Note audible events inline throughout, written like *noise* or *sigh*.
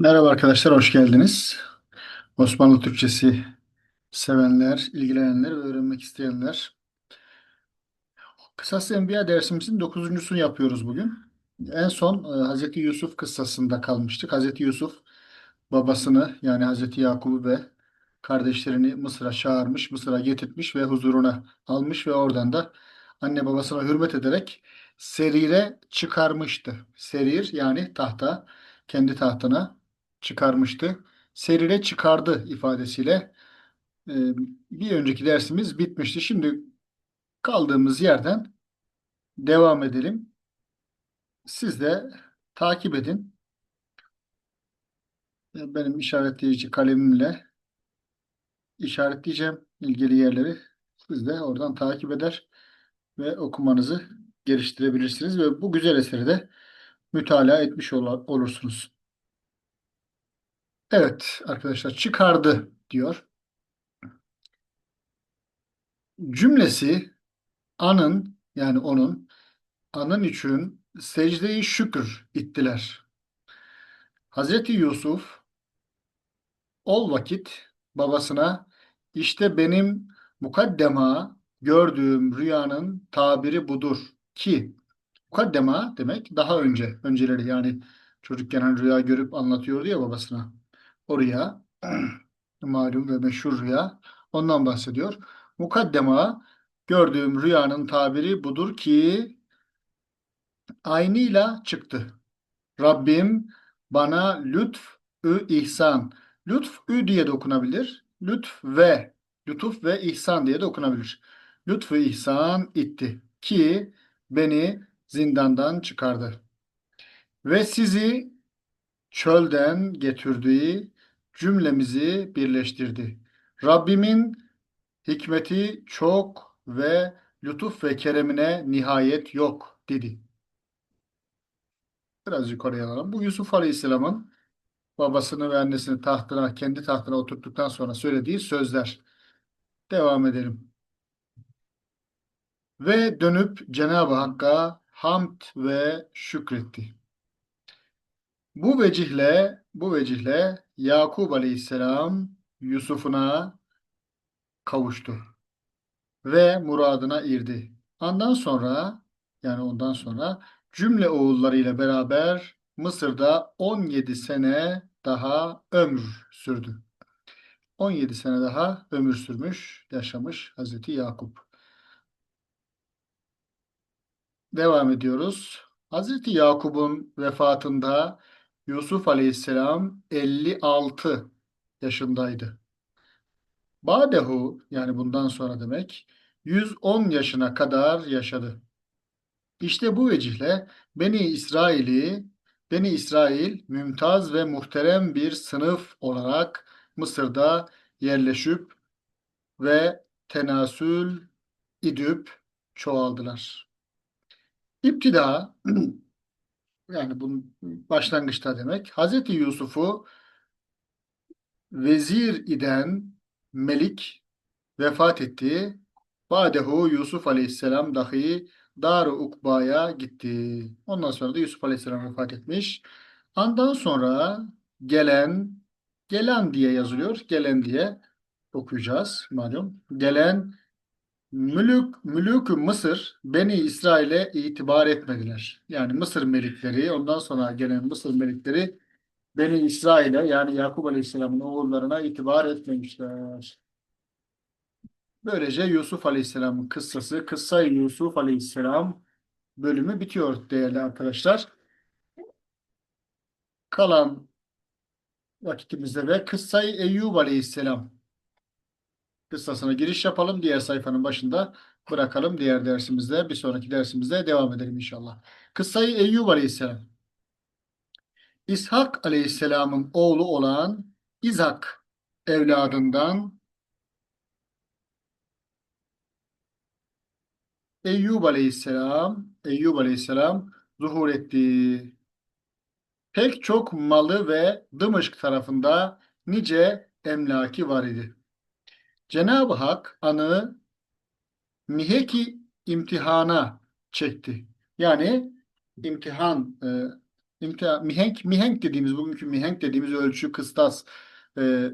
Merhaba arkadaşlar, hoş geldiniz. Osmanlı Türkçesi sevenler, ilgilenenler öğrenmek isteyenler. Kısas Enbiya dersimizin dokuzuncusunu yapıyoruz bugün. En son e, Hazreti Yusuf kıssasında kalmıştık. Hazreti Yusuf babasını yani Hazreti Yakub'u ve kardeşlerini Mısır'a çağırmış, Mısır'a getirtmiş ve huzuruna almış ve oradan da anne babasına hürmet ederek serire çıkarmıştı. Serir yani tahta, kendi tahtına çıkarmıştı. Serire çıkardı ifadesiyle e, bir önceki dersimiz bitmişti. Şimdi kaldığımız yerden devam edelim. Siz de takip edin. E, Benim işaretleyici kalemimle işaretleyeceğim ilgili yerleri. Siz de oradan takip eder ve okumanızı geliştirebilirsiniz ve bu güzel eseri de mütalaa etmiş ol- olursunuz. Evet arkadaşlar çıkardı diyor. Cümlesi anın yani onun anın için secde-i şükür ittiler. Hazreti Yusuf ol vakit babasına işte benim mukaddema gördüğüm rüyanın tabiri budur ki mukaddema demek daha önce önceleri yani çocukken hani rüya görüp anlatıyordu ya babasına. O rüya *clears throat* malum ve meşhur rüya ondan bahsediyor. Mukaddema gördüğüm rüyanın tabiri budur ki aynıyla çıktı. Rabbim bana lütf ü ihsan. Lütf ü diye de okunabilir. Lütf ve lütuf ve ihsan diye de okunabilir. Lütfu ihsan itti ki beni zindandan çıkardı. Ve sizi çölden getirdiği cümlemizi birleştirdi. Rabbimin hikmeti çok ve lütuf ve keremine nihayet yok dedi. Birazcık oraya alalım. Bu Yusuf Aleyhisselam'ın babasını ve annesini tahtına, kendi tahtına oturttuktan sonra söylediği sözler. Devam edelim. Ve dönüp Cenab-ı Hakk'a hamd ve şükretti. Bu vecihle, bu vecihle Yakub Aleyhisselam Yusuf'una kavuştu ve muradına irdi. Ondan sonra yani ondan sonra cümle oğullarıyla beraber Mısır'da 17 sene daha ömür sürdü. 17 sene daha ömür sürmüş, yaşamış Hazreti Yakup. Devam ediyoruz. Hazreti Yakup'un vefatında Yusuf Aleyhisselam 56 yaşındaydı. Badehu yani bundan sonra demek 110 yaşına kadar yaşadı. İşte bu vecihle Beni İsrail'i Beni İsrail mümtaz ve muhterem bir sınıf olarak Mısır'da yerleşip ve tenasül idüp çoğaldılar. İptida *clears throat* yani bunun başlangıçta demek Hazreti Yusuf'u vezir iden Melik vefat etti. Badehu Yusuf Aleyhisselam dahi Dar-ı Ukba'ya gitti. Ondan sonra da Yusuf Aleyhisselam vefat etmiş. Ondan sonra gelen gelen diye yazılıyor. Gelen diye okuyacağız malum. Gelen Mülük, mülük Mısır Beni İsrail'e itibar etmediler. Yani Mısır melikleri, ondan sonra gelen Mısır melikleri Beni İsrail'e yani Yakup Aleyhisselam'ın oğullarına itibar etmemişler. Böylece Yusuf Aleyhisselam'ın kıssası, Kıssa-i Yusuf Aleyhisselam bölümü bitiyor değerli arkadaşlar. Kalan vakitimizde de Kıssa-i Eyyub Aleyhisselam kıssasına giriş yapalım. Diğer sayfanın başında bırakalım. Diğer dersimizde, bir sonraki dersimizde devam edelim inşallah. Kıssa-i Eyyub Aleyhisselam. İshak Aleyhisselam'ın oğlu olan İzhak evladından Eyyub Aleyhisselam Eyyub Aleyhisselam zuhur etti. Pek çok malı ve Dımışk tarafında nice emlaki var idi. Cenab-ı Hak anı miheki imtihana çekti. Yani imtihan e, İmtihan, mihenk, mihenk dediğimiz, bugünkü mihenk dediğimiz ölçü, kıstas e,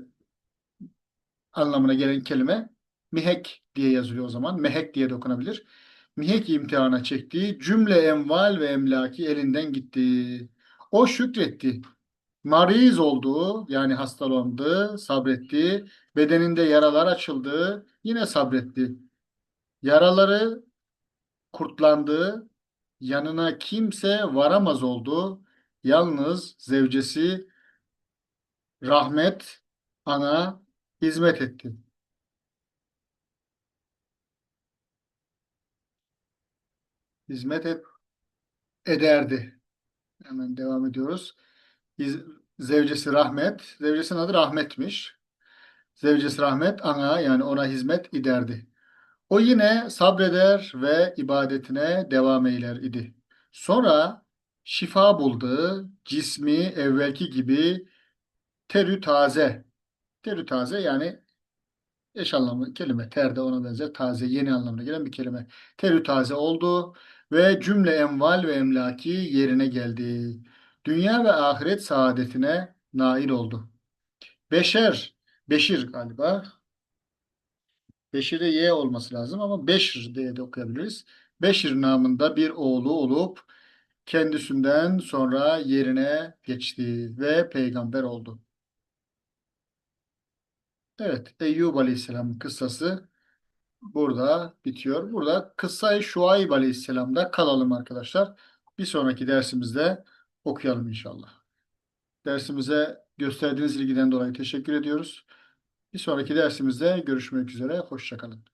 anlamına gelen kelime mihek diye yazılıyor o zaman. Mehek diye de okunabilir. Mihek imtihana çekti. Cümle emval ve emlaki elinden gitti. O şükretti. Mariz oldu, yani hastalandı, sabretti. Bedeninde yaralar açıldı, yine sabretti. Yaraları kurtlandı, yanına kimse varamaz oldu. Yalnız zevcesi rahmet ana hizmet etti. Hizmet et, ederdi. Hemen devam ediyoruz. Zevcesi rahmet. Zevcesinin adı rahmetmiş. Zevcesi rahmet ana yani ona hizmet ederdi. O yine sabreder ve ibadetine devam eyler idi. Sonra şifa buldu. Cismi evvelki gibi terü taze. Terü taze yani eş anlamlı kelime. Ter de ona benzer. Taze, yeni anlamına gelen bir kelime. Terü taze oldu ve cümle emval ve emlaki yerine geldi. Dünya ve ahiret saadetine nail oldu. Beşer, Beşir galiba. Beşir'e Y olması lazım ama Beşir diye de okuyabiliriz. Beşir namında bir oğlu olup kendisinden sonra yerine geçti ve peygamber oldu. Evet, Eyyub Aleyhisselam'ın kıssası burada bitiyor. Burada kıssayı Şuayb Aleyhisselam'da kalalım arkadaşlar. Bir sonraki dersimizde okuyalım inşallah. Dersimize gösterdiğiniz ilgiden dolayı teşekkür ediyoruz. Bir sonraki dersimizde görüşmek üzere. Hoşçakalın.